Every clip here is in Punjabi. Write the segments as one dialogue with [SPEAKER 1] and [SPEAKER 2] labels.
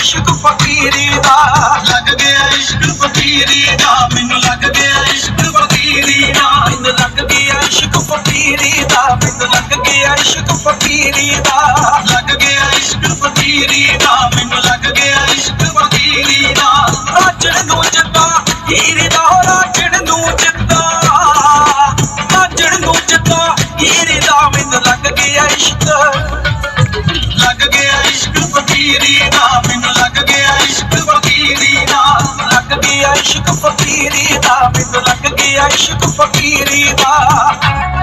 [SPEAKER 1] ਇਸ਼ਕ ਫਕੀਰੀ ਦਾ। ਲੱਗ ਗਿਆ ਇਸ਼ਕ ਫਕੀਰੀ ਦਾ। ਮੈਨੂੰ ਲੱਗ ਗਿਆ ਇਸ਼ਕ ਫਕੀਰੀ ਦਾ। ਮੈਨੂੰ ਲੱਗ ਗਿਆ ਇਸ਼ਕ ਫਕੀਰੀ ਦਾ। ਮੈਨੂੰ ਲੱਗ ਗਿਆ ਇਸ਼ਕ ਫਕੀਰੀ ਦਾ। ਲੱਗ ਗਿਆ ਇਸ਼ਕ ਫਕੀਰੀ ਦਾ। ਮੈਨੂੰ ਲੱਗ ਗਿਆ ਇਸ਼ਕ ਫਕੀਰੀ ਦਾ। ਰਾਜਣ ਨੂੰ ਜੱਟਾ ਹੀਰ ਦਾ ਰਾਜਣ ਮੈਨੂੰ ਲੱਗ ਗਿਆ ਇਸ਼ਕ ਫਕੀਰੀ ਦਾ।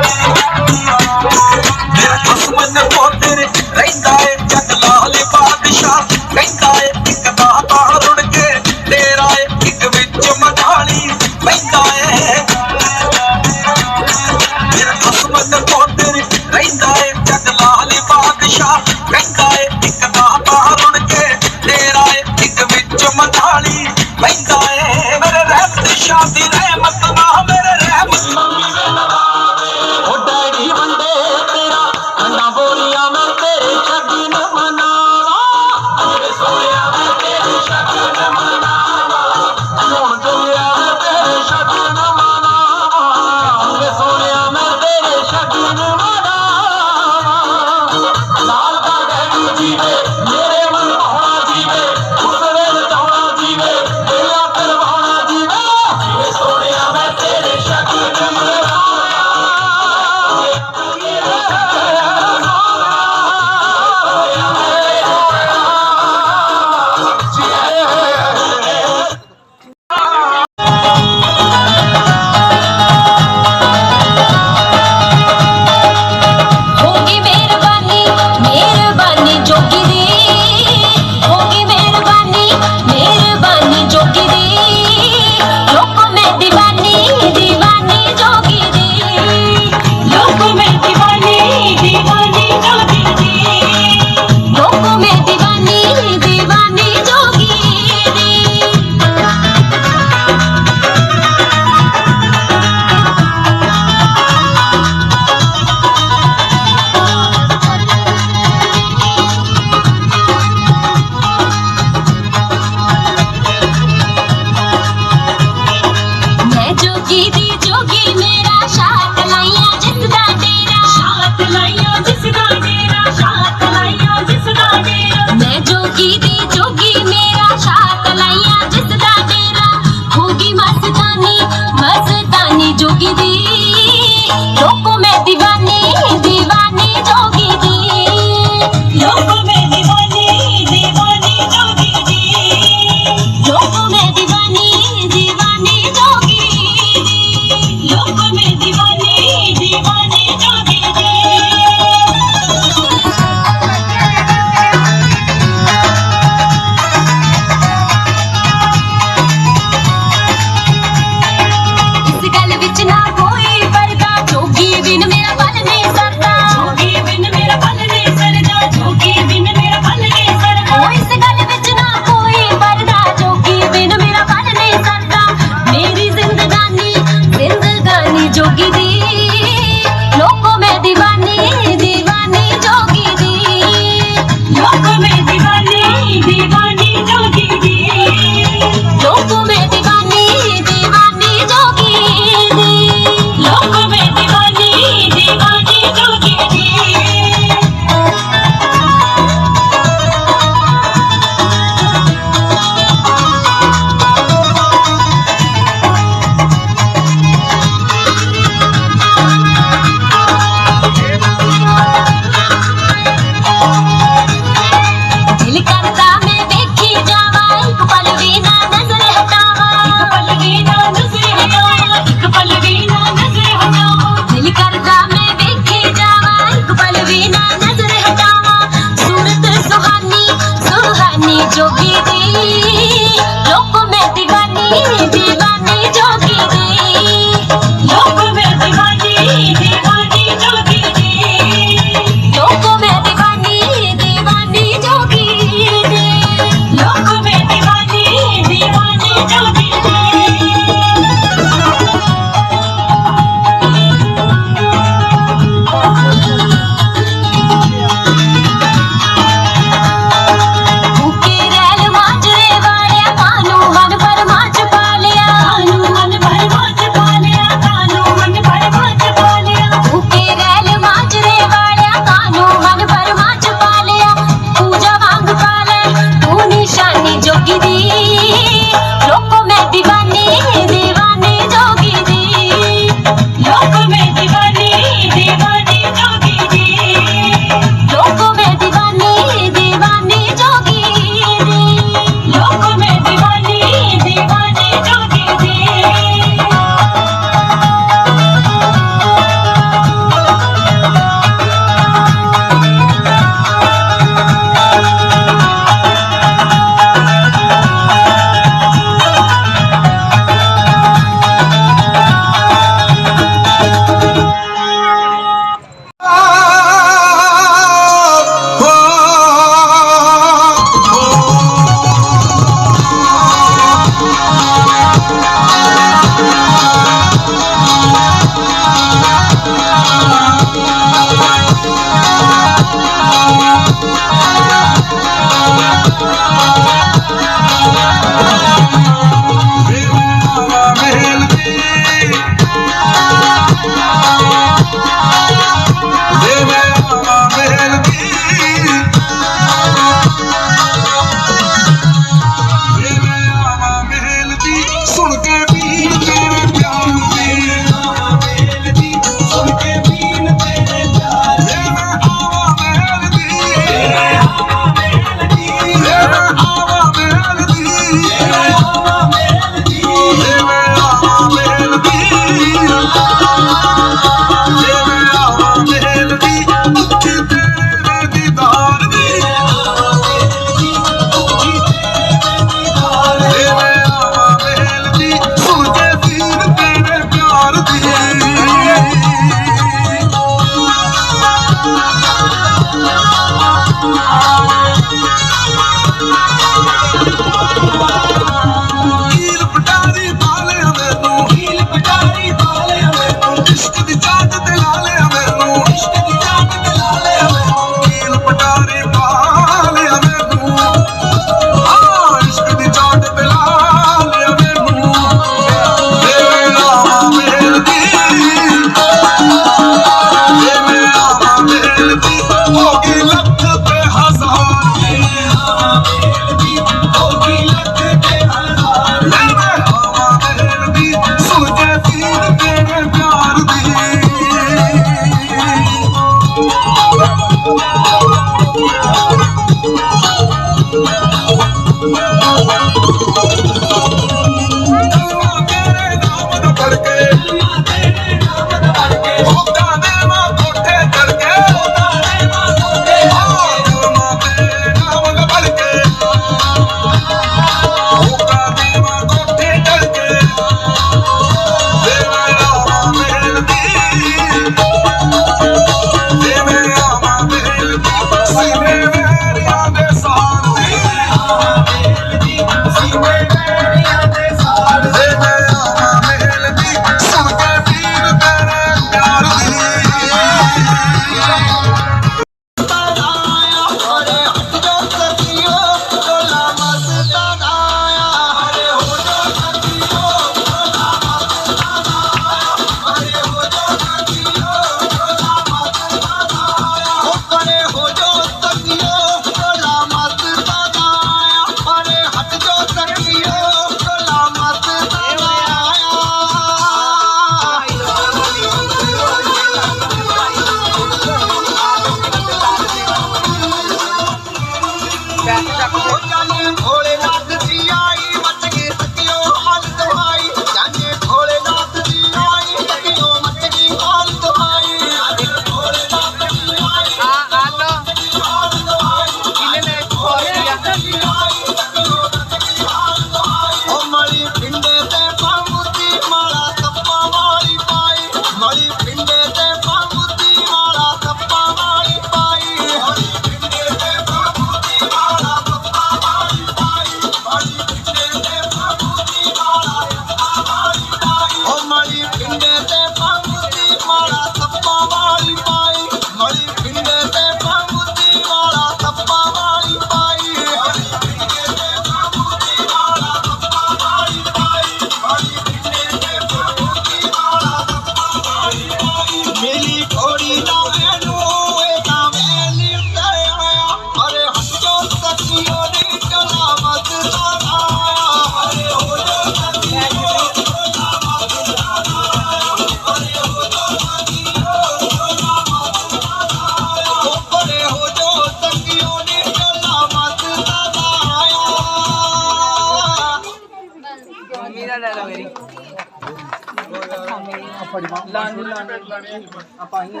[SPEAKER 2] ਆਪਾਂ ਹੀ